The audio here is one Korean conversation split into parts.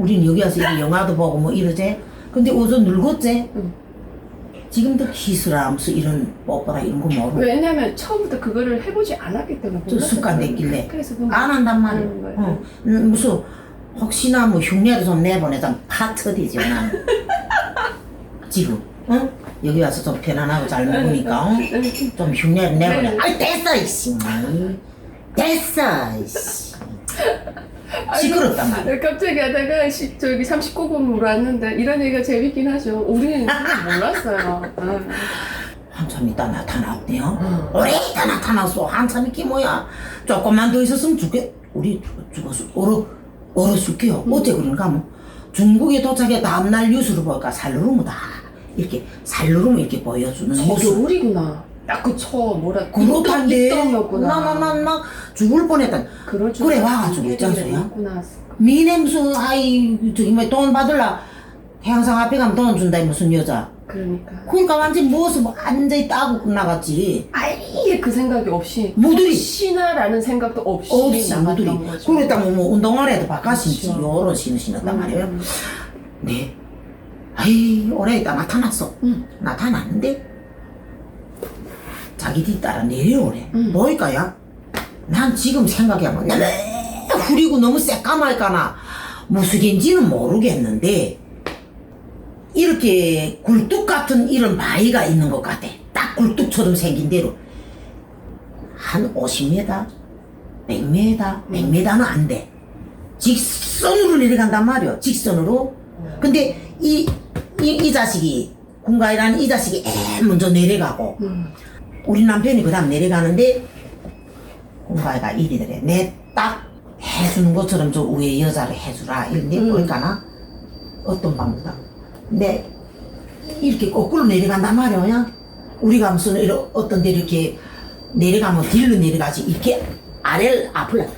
우린 여기 와서 이렇게 영화도 보고 뭐 이러지. 근데 어제 늙었지. 응. 지금도 키스라면서 이런 뽀뽀라 이런 거 모르고 왜냐면 처음부터 그거를 해보지 않았기 때문에 저 몰랐어요. 습관 됐길래 그래서 안 한단 말이야. 어. 음, 무슨 혹시나 뭐 흉내를 좀 내보내자 파처디죠 난. 지금 응? 여기 와서 좀 편안하고 잘 먹으니까 어? 좀 흉내를 내보내. 네. 아이 됐어 이씨. 됐어 이씨. 시끄럽단 말이야. 네, 갑자기 하다가 시, 저기 39번으로 왔는데 이런 얘기가 재밌긴 하죠. 우리는 몰랐어요. 응. 한참 있다 나타났대요. 오래 있다 나타났어. 한참 있기 뭐야. 조금만 더 있었으면 죽겠. 우리 죽었어. 얼어 얼었을게요. 어째 그런가 뭐. 중국에 도착해 다음날 뉴스를 보니까 살루르무다. 이렇게 살루르무 이렇게 보여주는 뉴스. 우리구나. 딱그처 뭐라 그렇단데. 입덕이었구나. 나나나 나 죽을 뻔했다. 그럴 줄 그래, 알았어. 와가지고 있잖아, 일이 소야. 있구나. 미냄수 아이 저기 뭐돈 받을라. 태양상 앞에 가면 돈 준다 이 무슨 여자. 그러니까 그러니까 완전 무엇을 뭐 앉아 있다고 끝나갔지. 아예 그 생각이 없이 모두리. 혹시나라는 생각도 없이, 없이 나갔던 무들이 거죠. 그랬다고 뭐 운동화를 해도 바깥인지 그렇죠. 요런 신을 신었단 말이에요 음. 네 아이 오래 있다 나타났어 음. 나타났는데 자기 뒤따라 내려오래. 음. 뭐일까요? 난 지금 생각해보면 후리고 너무 새까말까나. 무슨인지는 모르겠는데 이렇게 굴뚝 같은 이런 바위가 있는 것 같아. 딱 굴뚝처럼 생긴 대로. 한 50m 100m 100m는 안 돼. 직선으로 내려간단 말이야 직선으로. 근데 이, 이, 이 자식이 군가이라는 이 자식이 애 먼저 내려가고 음. 우리 남편이 그 다음 내려가는데 공가이가 이리더래. 내 딱 해주는 것처럼 저 위에 여자를 해주라. 이런데 음. 보니까나 어떤 방법이다. 근데 이렇게 거꾸로 내려간단 말이야. 우리가 무슨 이런 어떤 데 이렇게 내려가면 뒤로 내려가지. 이렇게 아래를 앞을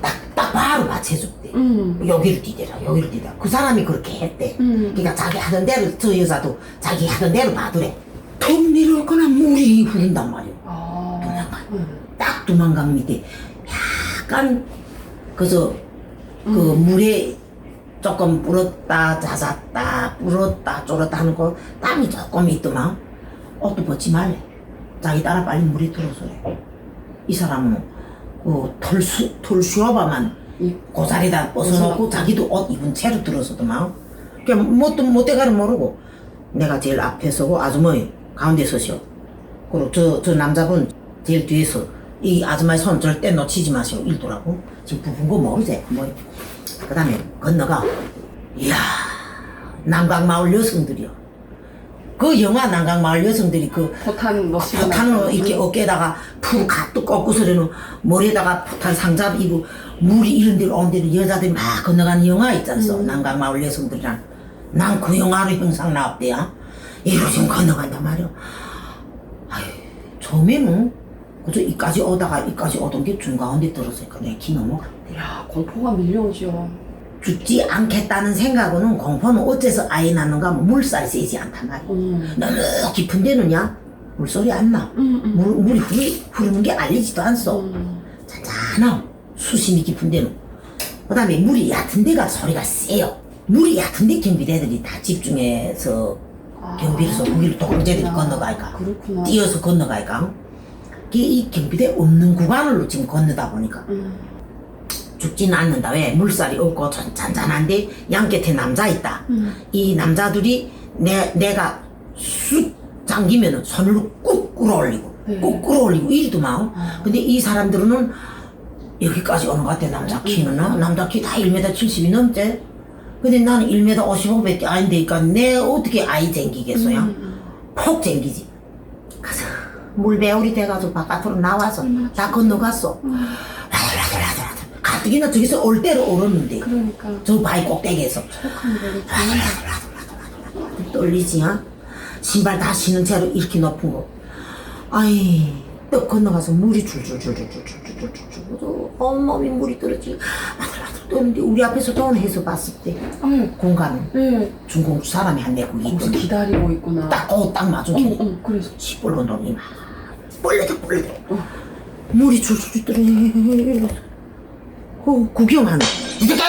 딱딱 바로 받쳐줬대. 음. 여기를 뛰대라 여기를 뛰대라. 그 사람이 그렇게 했대. 음. 그러니까 자기 하던 대로 저 여자도 자기 하던 대로 봐두래 턱 내려오거나 물이 흐른단 말이야 아. 도망가. 음. 딱 두만강 밑에 약간 그저 그 물에 조금 불었다 잦았다 불었다 쫄았다 하는 거 땀이 조금 있더만 옷도 벗지 말래 자기 따라 빨리 물에 들어서래 이 사람은 그 털수 털수업만 이 고자리다 벗어놓고 벗어놓고. 자기도 옷 입은 채로 들어서더만 그냥 뭣도 못대가를 모르고 내가 제일 앞에 서고 아주머니 가운데 서시오. 그리고 저, 저 남자분 제일 뒤에서 이 아줌마의 손 절대 놓치지 마시오. 일도라고. 지금 부푼 거 모르지 뭐 그 다음에 건너가. 이야 남강마을 여성들이요. 그 영화 남강마을 여성들이 그 포탄 멋지게 포탄을 이렇게 어깨에다가 풀 가득 꺾고 서려는 머리에다가 포탄 상자 입고 물이 이런 데로 온 데로 여자들이 막 건너가는 영화 있잖소? 음. 남강마을 여성들이랑. 난 그 영화로 형상 나왔대야 이로 지금 건너간단 말이야 아유 처음에는 그저 이까지 오다가 이까지 오던 게 중가운데 들어서니까 내키 넘어갔대 야 공포가 밀려오죠. 죽지 않겠다는 생각으로는 공포는 어째서 아예 났는가 하면 물살이 세지 않단 말이야 음. 너무 깊은 데는야 물소리 안 나. 음, 음. 물, 물이 흐르, 흐르는 게 알리지도 않소. 음. 잔잔하고 수심이 깊은 데는. 그 다음에 물이 얕은 데가 소리가 세요. 물이 얕은 데 경비대들이 다 집중해서 아. 경비로서 거기를 동제들이 그렇구나. 건너가니까. 그렇구나. 뛰어서 건너가니까. 이 경비대 없는 구간으로 지금 건너다 보니까 음. 죽지는 않는다. 왜? 물살이 없고 잔- 잔잔한데 양 끝에 남자 있다. 음. 이 남자들이 내, 내가 쑥 당기면은 손으로 꾹 끌어올리고 네. 꾹 끌어올리고 이리도만 아. 근데 이 사람들은 여기까지 오는 것 같아 남자 키는 어? 남자 키 다 1m 70이 넘지 근데 나는 1m 55밖에 안 되니까 내 어떻게 아이 쟁기겠어요 음. 폭 쟁기지 가서 물배울이 돼가지고 바깥으로 나와서 음. 다 건너갔어 라들라들라들 가뜩이나 저기서 올 대로 오르는데 그러니까 저 바위 꼭대기에서 거겠지. 떨리지, 야? 신발 다 신은 채로 이렇게 높은 거. 아이, 떡 건너가서 물이 줄줄줄줄줄줄줄줄줄 온몸이 물이 떨어지 아 떠는데 우리 앞에서 돈 해서 봤을 때 아유, 공간 네. 중공 사람이 한 네국 거기서 있던데 기다리고 있구나. 맞은 어, 게 어, 그래서 시뻘건 돈이 막 뻘레덕 뻘레덕 어. 물이 줄줄 떨어지 그 구경하는 이렇게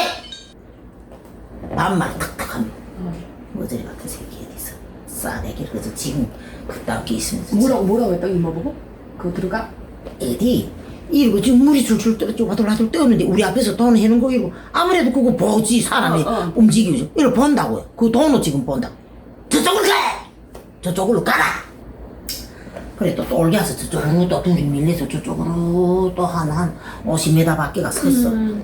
다음날 탁탁하면 어. 머저리 같은 새끼 어디서 싸대기를 그저 지금 그따위 있으면서 뭐라고 뭐라고 했다 이모 보고? 그거 들어가? 애디 이러고 지금 물이 줄줄 떨어지고 와들와들 떠오는데 우리 앞에서 돈 해는 거 이러고 아무래도 그거 보지 사람이. 어, 어. 움직이죠 이러 본다고요. 그 돈을 지금 본다. 저쪽으로 가! 저쪽으로 가라! 그래 또 똘게 와서 저쪽으로 또 둘이 밀려서 저쪽으로 또 한 한 50m 밖에가 섰어. 음.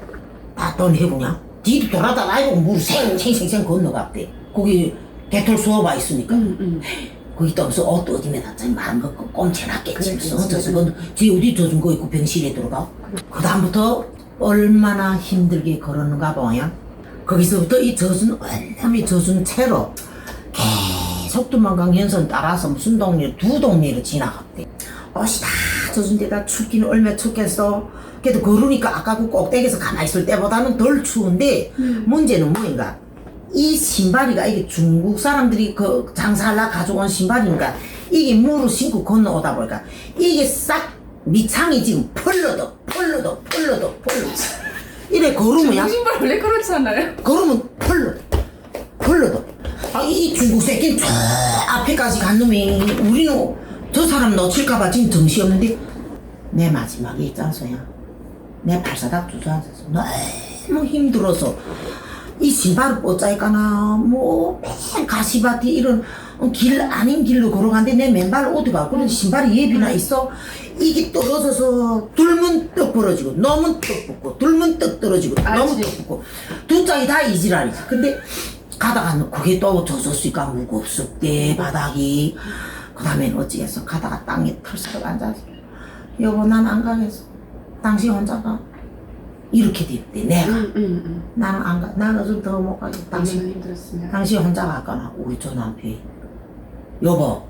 다돈 해보냐? 뒤도 돌아다가 아이고 물 생 생 생 생 건너갔대. 거기 개털 수어봐 있으니까. 음, 음. 거기 떠서 옷 어디면 놨자 말 먹고 꼼채났겠지. 그래, 무슨 어쩌서. 그 뒤에 어디 젖은 거 있고 병실에 들어가? 그 다음부터 얼마나 힘들게 걸었는가 봐야 거기서부터 이 젖은 온몸이 젖은 채로 계속 두만강 연선 따라서 무슨 동네 두 동네를 지나갔대. 옷이 다 젖은 데다 춥기는 얼마 춥겠어. 그래도 걸으니까 아까 그 꼭대기에서 가만히 있을 때보다는 덜 추운데 문제는 뭐인가 이 신발이가 이게 중국 사람들이 그 장사하려 가져온 신발인가? 이게 물을 신고 건너오다 보니까 이게 싹 밑창이 지금 펄러도 펄러도 펄러도 펄러. 이래 걸으면 야 신발 원래 그렇잖아요. 걸으면 펄러 펄러도. 아이 중국 새끼 저 앞에까지 간 놈이 우리는 저 사람 놓칠까봐 지금 정신 없는데 내 마지막에 있잖소야. 내 발사닥 주저앉아서 너무 힘들어서 이 신발을 뻗자니까나 뭐 맨 가시밭이 이런 길 아닌 길로 걸어가는데 내 맨발 어디 가 그런데 신발이 예비나 있어? 이게 떨어져서 둘면 떡 벌어지고 넘은 떡 붙고 둘면 떡 떨어지고 알지. 떡 붙고. 두 짝이 다 이지랄이지 근데 가다가 그게 또 젖었으니까 무겁습대 바닥이. 그 다음엔 어찌겠어 가다가 땅에 털썩 앉아서 여보 난 안 가겠어. 당신 혼자 가 이렇게 됐대 내가 음, 음, 음. 나는 안 가. 나는 좀더못 가겠다. 당신, 당신은 힘들었으면. 당신 혼자 갈까나? 우리 저 남편이. 여보,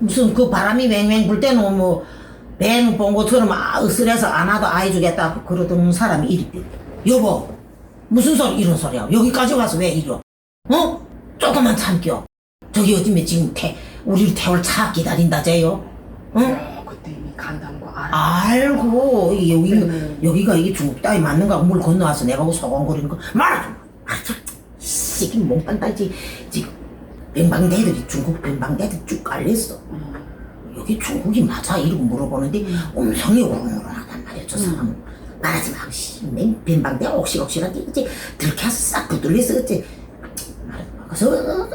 무슨 그 바람이 맹맹 불 때는 뭐, 뱅 본 것처럼 아, 으슬해서 안 와도 아이 주겠다. 그러던 사람이 이랬대. 여보, 무슨 소리, 이런 소리야. 여기까지 와서 왜 이러? 어? 조금만 참겨. 저기 어디면 지금 태, 우리를 태울 차 기다린다, 쟤요. 어? 어, 그때 이미 간다는 거 알고 이 여기 네. 여기가 이게 중국 땅이 맞는가 물 건너와서 내보고 소곤거리는 거 말하지 마. 아저 새끼 몸판다지 지금 변방대들이 중국 변방대들 쭉 깔렸어. 음. 여기 중국이 맞아 이러고 물어보는데 음성이 오르노르하단 말이야 저 사람 은 말하지 마. 씨, 내 변방대 옥실옥실하게 이제 들켜서 싹 붙들려서 어째 말하지 마. 그래서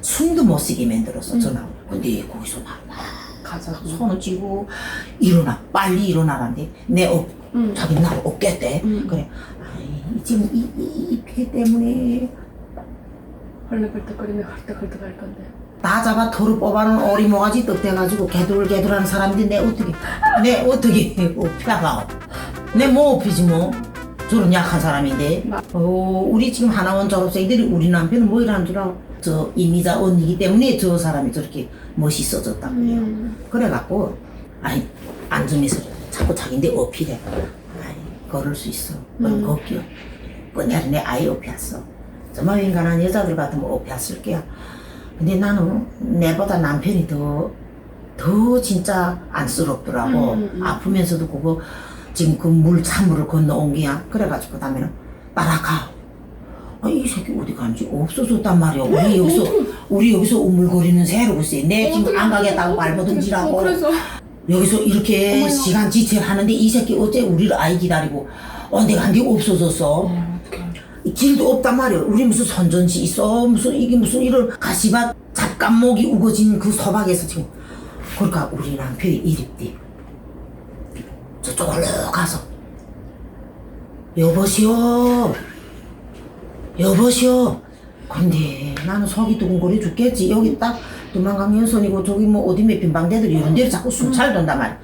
숨도 못 쉬게 만들었어 전화. 근데 거기서 나 가자. 손을 쥐고 일어나. 빨리 일어나란데. 내 업, 음. 자기 날 없겠대. 음. 그래. 아이, 지금 이이폐 때문에. 헐레벌떡거리며 헐떡헐떡 할 건데. 다 잡아 털을 뽑아놓은 오리 모가지 떡 돼가지고 개돌개돌하는 사람인데 내 어떻게 내 어떻게 업혀가 내뭐 업히지 뭐? 저런 약한 사람인데. 마- 어, 우리 지금 하나원 졸업생들이 우리 남편은 뭐 이러는 줄 알아 저 이미자 언니기 때문에 저 사람이 저렇게 멋있어졌다고 해요. 음. 그래갖고 아니 앉으면서 자꾸 자기인데 어필해. 아니 걸을 수 있어. 그럼 음. 걷겨 그날 내 아이 업혔어. 정말 인간한 여자들 같으면 업혔을 게야 근데 나는 내보다 남편이 더, 더 진짜 안쓰럽더라고. 음, 음, 음. 아프면서도 그거 지금 그물 찬물을 건너온 게야. 그래가지고 그 다음에는 따라가 아, 이 새끼 어디 간지 없어졌단 말이야. 우리 여기서, 우리 여기서 우물거리는 새로 글쎄. 내 지금 안 가겠다고 어, 발버둥질하고. 그래서 여기서 이렇게 어머나. 시간 지체를 하는데 이 새끼 어째 우리를 아이 기다리고 언제 간게 없어졌어. 어, 길도 없단 말이야. 우리 무슨 선전지 있어. 무슨 이게 무슨 이런 가시밭 잡감목이 우거진 그 소박에서 지금. 그러니까 우리 남편이 이립대. 저쪽으로 가서 여보시오. 여보시오. 근데 나는 속이 두근거려 죽겠지. 여기 딱 두만강 연선이고 저기 뭐 어디 몇 빈방대들 이런 데를 자꾸 순찰된단 말이야.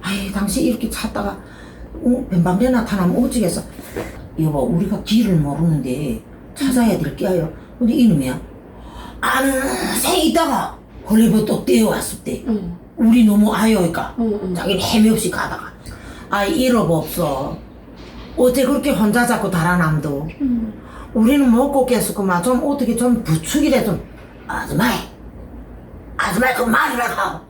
아이 당신 이렇게 찾다가 어, 빈방대 나타나면 어찌겠어. 여보 우리가 길을 모르는데 찾아야 될 게요. 근데 이놈이야. 안생 있다가 걸레버 또 뛰어왔을 때 응. 우리 너무 아여니까 응, 응. 자기는 헤매 없이 가다가 아이 잃어없어. 어째 그렇게 혼자 자꾸 달아남도. 응. 우리는 먹고 깼었구만. 좀 어떻게 좀 부축이래 좀. 아줌마이. 아줌마이 그 말이라 하고.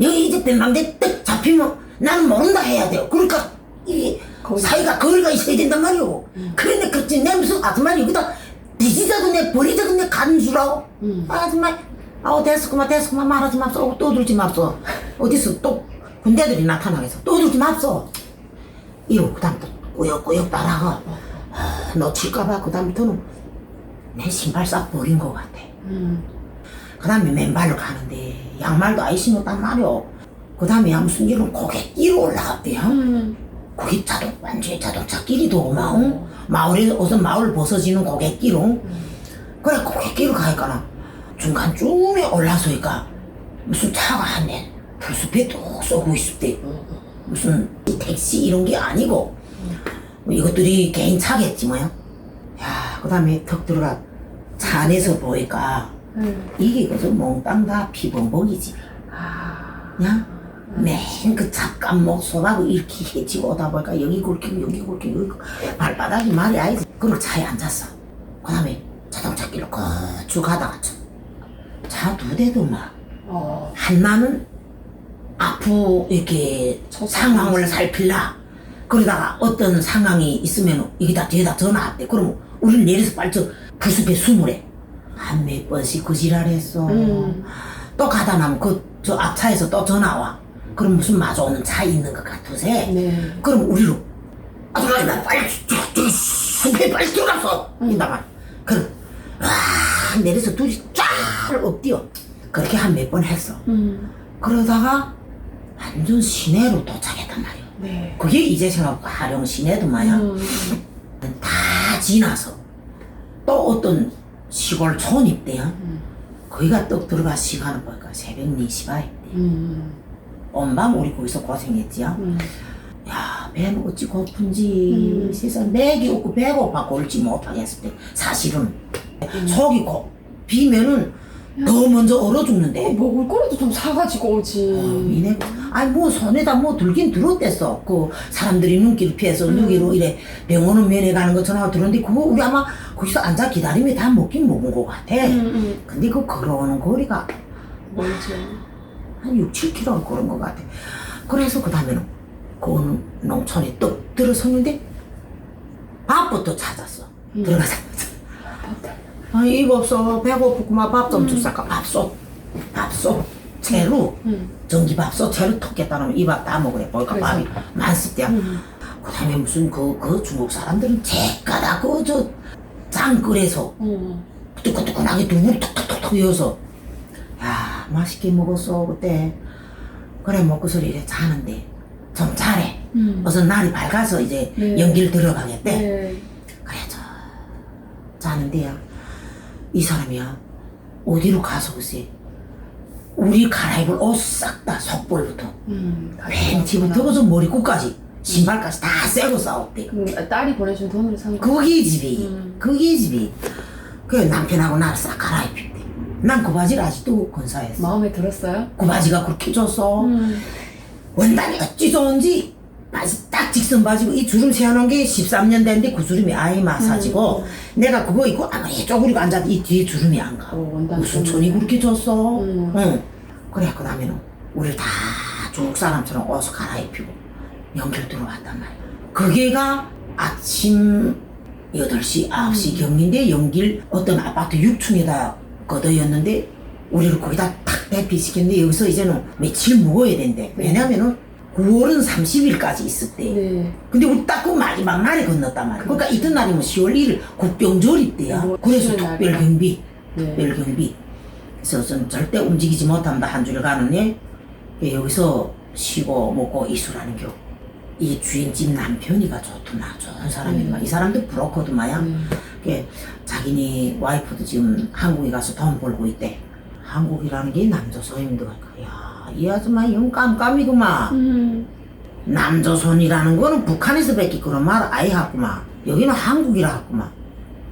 여기 이제 뱀방대 떡 잡히면 나는 모른다 해야 돼요. 그러니까 이 거기. 사이가 거리가 있어야 된단 말이오. 음. 그런데 그치 내 무슨 아줌마 여기다 뒤지자도 내 버리자도 내 가는 줄 알아? 음. 아줌마 아우 됐어 그만 됐어 그만 말하지 맙소 떠들지 맙소 어디서 또 군대들이 나타나겠어 떠들지 맙소 이러고 그 다음부터 꾸역꾸역 따라가 아, 놓칠까봐 그 다음부터는 내 신발 싹 버린 것 같아 음. 그 다음에 맨발로 가는데 양말도 아예 신었단 말이오 그 다음에 무슨 이런 고갯길로 올라갔대요 음. 거기 자동 완전히 자동차 길이도 막 응? 마을에 어서 마을 벗어지는 고갯길로 그래 고갯길을 가니까 중간 쯤에 올라서니까 무슨 차가 한대 풀숲에 뚝 쏘고 있었대 무슨 택시 이런 게 아니고 뭐 이것들이 개인 차겠지 뭐야 야그 다음에 턱 들어가 차 안에서 보니까 음. 이게 그저 몽땅 다 피범벅이지 아. 야? 맨그 잡감목 손하고 이렇게 해지고 오다 보니까 여기 굵히고 여기 굵히고 여기 굵히고 발바닥이 말이 아니지 그리고 차에 앉았어 그 다음에 자동차 길로 거쭉 가다가 차 두 대도 막 어. 하나는 앞으로 이렇게 저 상황을. 살필라 그러다가 어떤 상황이 있으면 여기다 뒤에다 전화했대 그러면 우리는 내려서 빨리 저 부습에 숨으래 한몇 번씩 그 지랄했어 음. 또 가다 나면 그 저 앞차에서 또 전화 와. 그럼 무슨 마주오는 차 있는 것 같으세? 네. 그럼 우리로 아줌마 나 빨리 저기 숲에 빨리 들어갔어. 이다만 그럼 와 내려서 둘이 쫙 엎디어. 그렇게 한 몇 번 했어. 음. 그러다가 완전 시내로 도착했단 말이야. 네. 그게 이제 생각 하령 시내도 마야. 음. 다 지나서 또 어떤 시골 촌입대요. 음. 거기가 떡 들어가 시간을 보니까 새벽 4시 반에 음. 온밤 우리 거기서 고생했지요. 음. 야, 배는 어찌 고픈지 음. 세상 맥이 없고 배고파 골지 못하겠을 때 사실은 음. 속이 고 비면은 더 먼저 얼어 어, 죽는데 먹을 거라도 좀 사가지고 오지. 어, 이네 아니 뭐 손에다 뭐 들긴 들었댔어 그 사람들이 눈길 피해서 음. 누기로 이래 병원은 면회 가는 것처럼 들었는데 그거 우리 아마 거기서 앉아 기다리면 다 먹긴 먹은 것 같아 음. 음. 근데 그 걸어오는 거리가 멀지. 한 6, 7km 걸은 것 같아. 그래서 그 다음에는 그 농촌에 떡 들어섰는데 밥부터 찾았어. 음. 들어가자마자. 아, 이거 없어. 배고프구만. 밥좀 주사까. 밥솥. 밥솥. 채로. 음. 전기밥솥 채로 톡겠다면 이 밥 다 먹으래. 보니까 그래서? 밥이 많습니다. 음. 그 다음에 무슨 그, 그 중국 사람들은 제까다 그, 저, 장끓에서 음. 뜨끈뜨끈하게 두부를 톡톡톡톡 이어서 야 맛있게 먹었어 그때 그래 먹고서 이래 자는데 좀 잘해 음. 어서 날이 밝아서 이제 네. 연기를 들어가겠대 네. 그래 저 자는데야 이 사람이야 어디로 가서 글쎄 우리 갈아입을 옷 싹 다 속볼부터 음. 팬티부터 그저 머리끝까지 신발까지 다 새로 싸웠대 음, 딸이 보내준 돈으로 산 거. 그게 집이 음. 그게 집이 그 남편하고 나를 싹 갈아입혔대 난 그 바지를 아직도 건사했어 마음에 들었어요? 그 바지가 그렇게 줬어 음. 원단이 어찌 좋은지 바지 딱 직선 바지고 이 주름 세워놓은 게 13년 됐는데 그 주름이 아예 마사지고 내가 그거 입고 아무리 쪼그리고 앉아도 이 뒤에 주름이 안 가. 어, 원단 무슨. 촌이 그렇게 줬어? 음. 응. 그래 그 다음에는 우리를 다 중국 사람처럼 옷을 갈아입히고 연결 들어왔단 말이야. 그게가 아침 8시, 9시 경인데 연길 어떤 아파트 6층에다 거둬였는데 우리를 거기다 탁 대피시켰는데 여기서 이제는 며칠 묵어야 된대. 네. 왜냐면은 9월은 30일까지 있었대. 네. 근데 우리 딱 그 마지막 날에 건넜단 말이야. 그러니까 이튿날이면 10월 1일 국병절입대야. 뭐 그래서 쉬는 특별 날이야. 경비, 네. 특별 경비. 그래서 전 절대 움직이지 못한다 한줄 가는데 여기서 쉬고 먹고 이수라는 겨. 이 주인집 남편이가 좋더만 좋은 사람이구만. 음. 이 사람도 브로커도마야. 음. 그 자기네 와이프도 지금 한국에 가서 돈 벌고 있대. 한국이라는 게 남조선인데 야, 이 아줌마 영 깜깜이구만. 음. 남조선이라는 거는 북한에서 뵙기 그런 말 아예 하구만. 여기는 한국이라 하구만.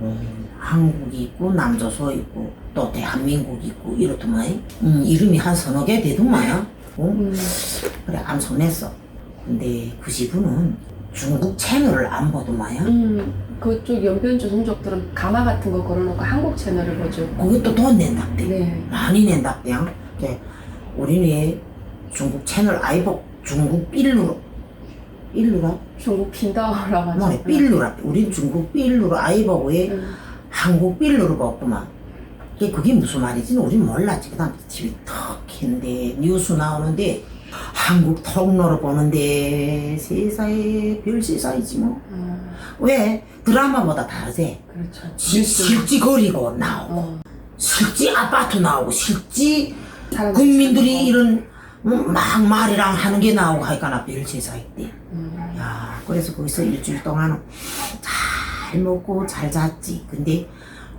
음, 한국이 있고 남조선 있고 또 대한민국이 있고 이렇더만. 음, 이름이 한 서너 개 되더만. 어? 음. 그래 안 손했어. 근데 그 집은 중국 채널을 안 보더만요. 음. 그쪽 연변주 종족들은 가마 같은 거 걸어놓고 한국 채널을 보죠. 그것도 돈 낸답대. 네. 많이 낸답대요. 우리는 중국 채널 아이복 중국 빌로 일루라? 중국 빈다오라고 하죠. 뭐네 삘루라 우린 중국 삘루로 아이 보고 왜 음. 한국 삘루로 봤구만 그게, 그게 무슨 말인지는 우린 몰랐지 그 다음 TV 턱 했는데 뉴스 나오는데 한국 통로로 보는데 세상에 별 세상이지 뭐 음, 왜? 드라마보다 다르지 그렇죠. 시- 실지 거리고 나오고 어, 실지 아파트 나오고 실지 국민들이 이런 뭐막 말이랑 하는 게 나오고 하니까 나별 세상이 때 거. 음, 야, 그래서 거기서 일주일 동안 잘 먹고 잘 잤지. 근데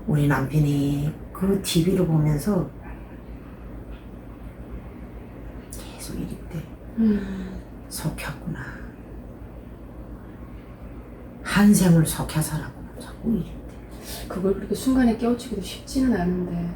우리 남편이 그 TV를 보면서 계속 이랬대. 음, 속였구나. 한생을 속여 살았구나. 자꾸 이랬대. 그걸 그렇게 순간에 깨우치기도 쉽지는 않은데